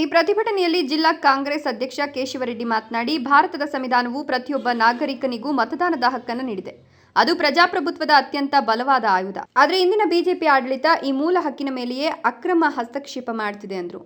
ಈ ಪ್ರತಿಭಟನೆಯಲ್ಲಿ ಜಿಲ್ಲಾ ಕಾಂಗ್ರೆಸ್ ಅಧ್ಯಕ್ಷ ಕೇಶವರೆಡ್ಡಿ ಮಾತನಾಡಿ, ಭಾರತದ ಸಂವಿಧಾನವು ಪ್ರತಿಯೊಬ್ಬ ನಾಗರಿಕನಿಗೂ ಮತದಾನದ ಹಕ್ಕನ್ನು ನೀಡಿದೆ. ಅದು ಪ್ರಜಾಪ್ರಭುತ್ವದ ಅತ್ಯಂತ ಬಲವಾದ ಆಯುಧ. ಆದರೆ ಇಂದಿನ ಬಿಜೆಪಿ ಆಡಳಿತ ಈ ಮೂಲ ಹಕ್ಕಿನ ಮೇಲೆಯೇ ಅಕ್ರಮ ಹಸ್ತಕ್ಷೇಪ ಮಾಡ್ತಿದೆ ಅಂದರು.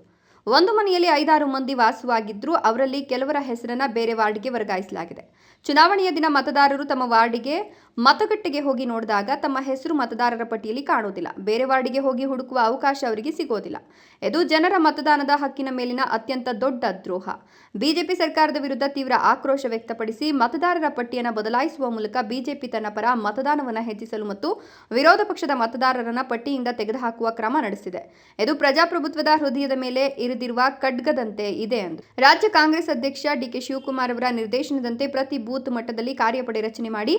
ಒಂದು ಮನೆಯಲ್ಲಿ ಐದಾರು ಮಂದಿ ವಾಸವಾಗಿದ್ರೂ ಅವರಲ್ಲಿ ಕೆಲವರ ಹೆಸರನ್ನ ಬೇರೆ ವಾರ್ಡ್ಗೆ ವರ್ಗಾಯಿಸಲಾಗಿದೆ. ಚುನಾವಣೆಯ ದಿನ ಮತದಾರರು ತಮ್ಮ ವಾರ್ಡಿಗೆ ಮತಗಟ್ಟೆಗೆ ಹೋಗಿ ನೋಡಿದಾಗ ತಮ್ಮ ಹೆಸರು ಮತದಾರರ ಪಟ್ಟಿಯಲ್ಲಿ ಕಾಣುವುದಿಲ್ಲ. ಬೇರೆ ವಾರ್ಡಿಗೆ ಹೋಗಿ ಹುಡುಕುವ ಅವಕಾಶ ಅವರಿಗೆ ಸಿಗೋದಿಲ್ಲ ಇದು ಜನರ ಮತದಾನದ ಹಕ್ಕಿನ ಮೇಲಿನ ಅತ್ಯಂತ ದೊಡ್ಡ ದ್ರೋಹ. ಬಿಜೆಪಿ ಸರ್ಕಾರದ ವಿರುದ್ಧ ತೀವ್ರ ಆಕ್ರೋಶ ವ್ಯಕ್ತಪಡಿಸಿ ಮತದಾರರ ಪಟ್ಟಿಯನ್ನು ಬದಲಾಯಿಸುವ ಮೂಲಕ ಬಿಜೆಪಿ ತನ್ನ ಪರ ಮತದಾನವನ್ನು ಹೆಚ್ಚಿಸಲು ಮತ್ತು ವಿರೋಧ ಪಕ್ಷದ ಮತದಾರರನ್ನ ಪಟ್ಟಿಯಿಂದ ತೆಗೆದುಹಾಕುವ ಕ್ರಮ ನಡೆಸಿದೆ. ಇದು ಪ್ರಜಾಪ್ರಭುತ್ವದ ಹೃದಯದ ಮೇಲೆ ಇರಿದಿರುವ ಖಡ್ಗದಂತೆ ಇದೆ ಎಂದು. ರಾಜ್ಯ ಕಾಂಗ್ರೆಸ್ ಅಧ್ಯಕ್ಷ ಡಿಕೆ ಶಿವಕುಮಾರ್ ಅವರ ನಿರ್ದೇಶನದಂತೆ ಪ್ರತಿ ಬೂತ್ ಮಟ್ಟದಲ್ಲಿ ಕಾರ್ಯಪಡೆ ರಚನೆ ಮಾಡಿ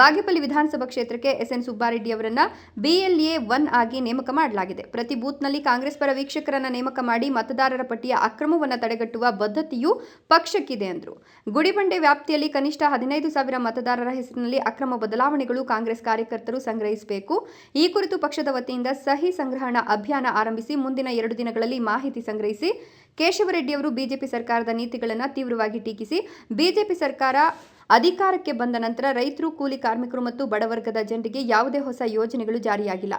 ಬಾಗೇಪಲ್ಲಿ ವಿಧಾನಸಭಾ ಕ್ಷೇತ್ರಕ್ಕೆ ಎಸ್ಎನ್ ಸುಬ್ಬಾರೆಡ್ಡಿ ಅವರನ್ನ ಬಿಎಲ್ಎ ಒನ್ ಆಗಿ ನೇಮಕ ಮಾಡಲಾಗಿದೆ. ಪ್ರತಿ ಬೂತ್ನಲ್ಲಿ ಕಾಂಗ್ರೆಸ್ ಪರ ವೀಕ್ಷಕರನ್ನ ನೇಮಕ ಮಾಡಿ ಮತದಾರರ ಪಟ್ಟಿಯ ಅಕ್ರಮವನ್ನು ತಡೆಗಟ್ಟುವ ಬದ್ಧತೆಯೂ ಪಕ್ಷಕ್ಕಿದೆ ಎಂದರು ಗುಡಿಬಂಡೆ ವ್ಯಾಪ್ತಿಯಲ್ಲಿ ಕನಿಷ್ಠ ಹದಿನೈದು ಸಾವಿರ ಮತದಾರರ ಹೆಸರಿನಲ್ಲಿ ಅಕ್ರಮ ಬದಲಾವಣೆಗಳು ಕಾಂಗ್ರೆಸ್ ಕಾರ್ಯಕರ್ತರು ಸಂಗ್ರಹಿಸಬೇಕು. ಈ ಕುರಿತು ಪಕ್ಷದ ವತಿಯಿಂದ ಸಹಿ ಸಂಗ್ರಹಣಾ ಅಭಿಯಾನ ಆರಂಭಿಸಿ ಮುಂದಿನ ಎರಡು ದಿನಗಳಲ್ಲಿ ಮಾಹಿತಿ ಸಂಗ್ರಹಿಸಿ ಕೇಶವರೆಡ್ಡಿ ಅವರು ಬಿಜೆಪಿ ಸರ್ಕಾರದ ನೀತಿಗಳನ್ನು ತೀವ್ರವಾಗಿ ಟೀಕಿಸಿ ಬಿಜೆಪಿ ಸರ್ಕಾರ ಅಧಿಕಾರಕ್ಕೆ ಬಂದ ನಂತರ ರೈತರು, ಕೂಲಿ ಕಾರ್ಮಿಕರು ಮತ್ತು ಬಡವರ್ಗದ ಜನರಿಗೆ ಯಾವುದೇ ಹೊಸ ಯೋಜನೆಗಳು ಜಾರಿಯಾಗಿಲ್ಲ.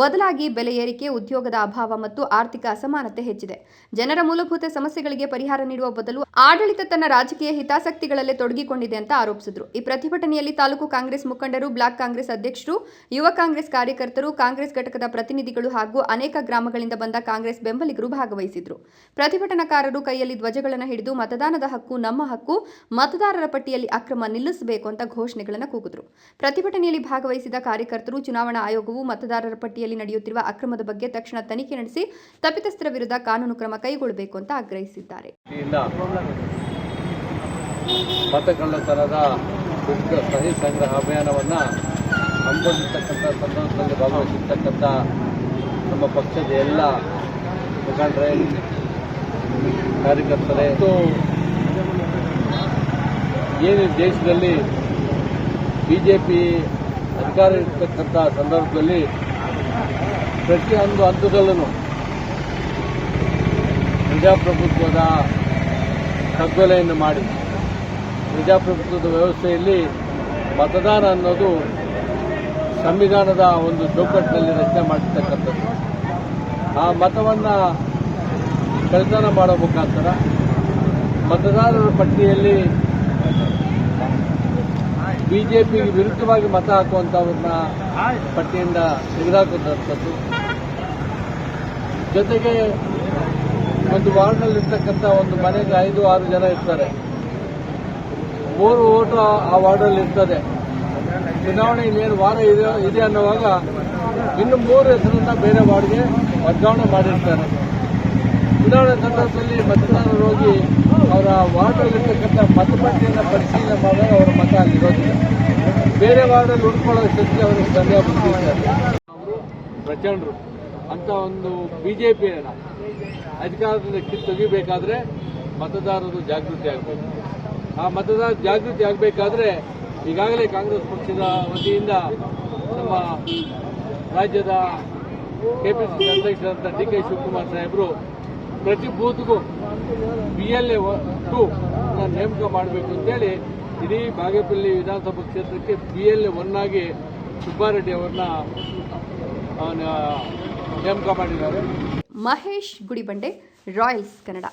ಬದಲಾಗಿ ಬೆಲೆ ಏರಿಕೆ, ಉದ್ಯೋಗದ ಅಭಾವ ಮತ್ತು ಆರ್ಥಿಕ ಅಸಮಾನತೆ ಹೆಚ್ಚಿದೆ. ಜನರ ಮೂಲಭೂತ ಸಮಸ್ಯೆಗಳಿಗೆ ಪರಿಹಾರ ನೀಡುವ ಬದಲು ಆಡಳಿತ ತನ್ನ ರಾಜಕೀಯ ಹಿತಾಸಕ್ತಿಗಳಲ್ಲೇ ತೊಡಗಿಕೊಂಡಿದೆ ಅಂತ ಆರೋಪಿಸಿದರು. ಈ ಪ್ರತಿಭಟನೆಯಲ್ಲಿ ತಾಲೂಕು ಕಾಂಗ್ರೆಸ್ ಮುಖಂಡರು, ಬ್ಲಾಕ್ ಕಾಂಗ್ರೆಸ್ ಅಧ್ಯಕ್ಷರು, ಯುವ ಕಾಂಗ್ರೆಸ್ ಕಾರ್ಯಕರ್ತರು, ಕಾಂಗ್ರೆಸ್ ಘಟಕದ ಪ್ರತಿನಿಧಿಗಳು ಹಾಗೂ ಅನೇಕ ಗ್ರಾಮಗಳಿಂದ ಬಂದ ಕಾಂಗ್ರೆಸ್ ಬೆಂಬಲಿಗರು ಭಾಗವಹಿಸಿದ್ರು. ಪ್ರತಿಭಟನಾಕಾರರು ಕೈಯಲ್ಲಿ ಧ್ವಜಗಳನ್ನು ಹಿಡಿದು ಮತದಾನದ ಹಕ್ಕು, ನಮ್ಮ ಹಕ್ಕು. ಮತದಾರರ ಪಟ್ಟಿಯಲ್ಲಿ ಅಕ್ರಮ ನಿಲ್ಲಿಸಬೇಕು ಅಂತ ಘೋಷಣೆಗಳನ್ನು ಕೂಗಿದ್ರು. ಪ್ರತಿಭಟನೆಯಲ್ಲಿ ಭಾಗವಹಿಸಿದ ಕಾರ್ಯಕರ್ತರು, ಚುನಾವಣಾ ಆಯೋಗವು ಮತದಾರರ ಪಟ್ಟಿಯಲ್ಲಿ ನಡೆಯುತ್ತಿರುವ ಅಕ್ರಮದ ಬಗ್ಗೆ ತಕ್ಷಣ ತನಿಖೆ ನಡೆಸಿ ತಪ್ಪಿತಸ್ಥರ ವಿರುದ್ಧ ಕಾನೂನು ಕ್ರಮ ಕೈಗೊಳ್ಳಬೇಕು ಅಂತ ಆಗ್ರಹಿಸಿದ್ದಾರೆ. ಮತಗಳ್ಳತನದ ವಿರುದ್ಧ ಸಹಿ ಸಂಗ್ರಹ ಅಭಿಯಾನವನ್ನು ಹಮ್ಮಿಕೊಂಡಿರ್ತಕ್ಕಂಥ ಸಂದರ್ಭದಲ್ಲಿ ಭಾಗವಹಿಸಿರ್ತಕ್ಕಂಥ ನಮ್ಮ ಪಕ್ಷದ ಎಲ್ಲ ಮುಖಂಡರೇ, ಕಾರ್ಯಕರ್ತರೇ ಏನು ದೇಶದಲ್ಲಿ ಬಿಜೆಪಿ ಅಧಿಕಾರ ಇರ್ತಕ್ಕಂಥ ಸಂದರ್ಭದಲ್ಲಿ ಪ್ರತಿಯೊಂದು ಹಂತದಲ್ಲೂ ಪ್ರಜಾಪ್ರಭುತ್ವದ ಕಗ್ಗೊಲೆಯನ್ನು ಮಾಡಿ ಪ್ರಜಾಪ್ರಭುತ್ವದ ವ್ಯವಸ್ಥೆಯಲ್ಲಿ ಮತದಾನ ಅನ್ನೋದು ಸಂವಿಧಾನದ ಒಂದು ಚೌಕಟ್ಟಿನಲ್ಲಿ ರಚನೆ ಮಾಡಿರ್ತಕ್ಕಂಥದ್ದು. ಆ ಮತವನ್ನು ಕಳ್ತನ ಮಾಡೋ ಮುಖಾಂತರ ಮತದಾರರ ಪಟ್ಟಿಯಲ್ಲಿ ಬಿಜೆಪಿಗೆ ವಿರುದ್ಧವಾಗಿ ಮತ ಹಾಕುವಂಥವ್ರನ್ನ ಪಟ್ಟಿಯಿಂದ ತೆಗೆದುಹಾಕುವಂಥದ್ದು ಜೊತೆಗೆ ಒಂದು ವಾರ್ಡ್ನಲ್ಲಿರ್ತಕ್ಕಂಥ ಒಂದು ಮನೆಗೆ ಐದು, ಆರು ಜನ ಇರ್ತಾರೆ. ಮೂರು ಓಟು ಆ- ಆ ವಾರ್ಡಲ್ಲಿ ಇರ್ತದೆ ಚುನಾವಣೆ ಇನ್ನೇನು ವಾರ ಇದೆ ಇದೆ ಅನ್ನುವಾಗ ಇನ್ನು ಮೂರು ಹೆಸರನ್ನ ಬೇರೆ ವಾರ್ಡ್ಗೆ ವರ್ಗಾವಣೆ ಮಾಡಿರ್ತಾರೆ. ಚುನಾವಣೆ ಸಂದರ್ಭದಲ್ಲಿ ಮತದಾರರು ಹೋಗಿ ಅವರ ವಾರ್ಡಲ್ಲಿರ್ತಕ್ಕಂಥ ಮತಪಟ್ಟಿಯನ್ನು ಪರಿಶೀಲನೆ ಮಾಡಿದಾಗ ಅವರ ಮತ ಅಲ್ಲಿರೋದಿಲ್ಲ ಬೇರೆ ವಾರ್ಡಲ್ಲಿ ಉಳ್ಕೊಳ್ಳೋ ಶಕ್ತಿ ಅವರಿಗೆ ಸಂದೇಹ ಬಂದಿದ್ದಾರೆ ಅವರು ಪ್ರಚಂಡರು. ಅಂತ ಒಂದು ಬಿಜೆಪಿಯನ್ನು ಅಧಿಕಾರದಿಂದ ಕಿತ್ತೊಗಿಬೇಕಾದ್ರೆ ಮತದಾರರು ಜಾಗೃತಿ ಆಗಬೇಕು. ಆ ಮತದಾರ ಜಾಗೃತಿ ಆಗಬೇಕಾದ್ರೆ ಈಗಾಗಲೇ ಕಾಂಗ್ರೆಸ್ ಪಕ್ಷದ ವತಿಯಿಂದ ನಮ್ಮ ರಾಜ್ಯದ ಕೆಪಿಸಿಸಿ ಅಧ್ಯಕ್ಷರಾದಂಥ ಡಿ ಕೆ ಶಿವಕುಮಾರ್ ಸಾಹೇಬರು ಪ್ರತಿ ಬೂತ್ಗೂ ಬಿ ಎಲ್ ಎ ಟು ನೇಮಕ ಮಾಡಬೇಕು ಅಂತೇಳಿ ಇಡೀ ಬಾಗೇಪಲ್ಲಿ ವಿಧಾನಸಭಾ ಕ್ಷೇತ್ರಕ್ಕೆ ಬಿ ಎಲ್ ಎ ಒನ್ ಆಗಿ ಸುಬ್ಬಾರೆಡ್ಡಿ ಅವ್ರನ್ನ ನೇಮಕ ಮಾಡಿದ್ದಾರೆ. ಮಹೇಶ್ ಗುಡಿಬಂಡೆ ರಾಯಲ್ಸ್ ಕನ್ನಡ.